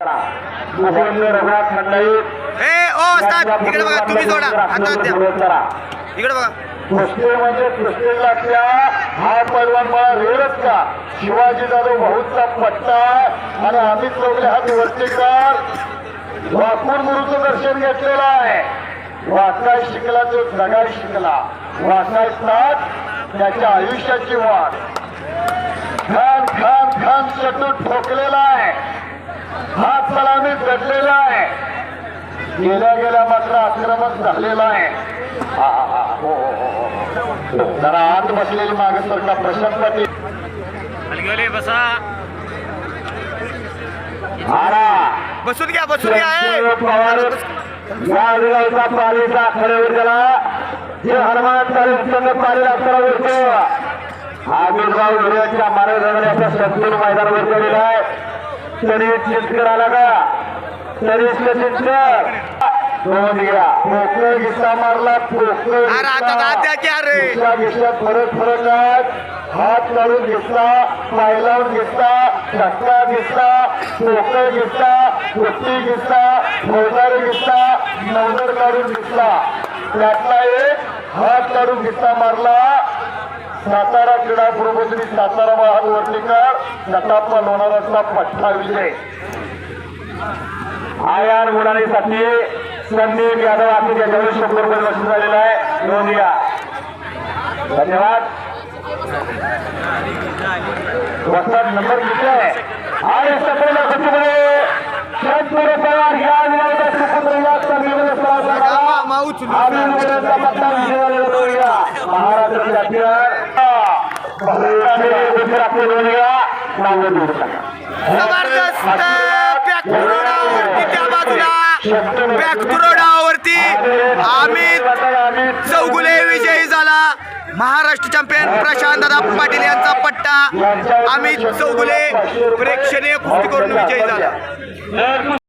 रघुनाथ मंडळी ए ओ इकडे बघा तुम्ही हातात द्या. इकडे बघा. कुस्ती म्हणजे कुस्तीला हा पैलवान मला वेळच का? शिवाजी जाधव बहुतचा पट्टा आणि अमित चौगले हा वर्तेकर वाकून गुरुचं दर्शन घेतलेलं आहे. वाकाय शिकला तो जगाय शिकला. वाकाय साथ त्याच्या आयुष्याची वाट. जडलेला आहे. गेल्या गेल्या मात्र आक्रमक झालेला आहे. हा, हा, हा, हो, हो, हो, हो. जरा आत बसलेली मागे सरकार प्रशांत पाटील. अलगवले बसा. बसून घ्या बसून घ्या. पवार या पालीचा आखाड्यावर गेला जे हनुमान चालीस संघ पाली अक्षरा उरतो आमिरगाव विरोधच्या मार्गदर्शनाच्या संपूर्ण मैदानावर गेलेला आहे. तरी चिंचकर आला का? नरेश चिंचकर दोन घ्या गिस्सा मारला पोकळ दुसऱ्या फरक फरक आहेत हात लावून घेतला पाय लावून घेतला धक्का घेतला पोकळ घेतला कुस्ती घेतला फौजदारी घेतला नवदर काढून घेतला त्यातला एक हात काढून घेतला मारला सातारा क्रीडा प्रबोधिनी सातारा महान वर्णीकर नटाप्पा लोणाराचा पठ्ठा विजय. आयार मुलांसाठी संदीप यादव आपण याच्यावर शंभर रुपये वसूल झालेला आहे. नोंद घ्या धन्यवाद. वस्तात नंबर किती आहे? आणि सगळ्या कुटुंबाने शंभर पवार या विभागात सुपुत्र या मुलांचा मतदार विजय झालेला नोंद घ्या महाराष्ट्र आपले नोंद घ्या नाव देऊ टाका जबरदस्त बॅक त्या बाजूला बॅक रोडावरती अमित चौगुले विजयी झाला महाराष्ट्र चॅम्पियन प्रशांत दादा पाटील यांचा पट्टा अमित चौगुले प्रेक्षणीय कृती करून विजयी झाला.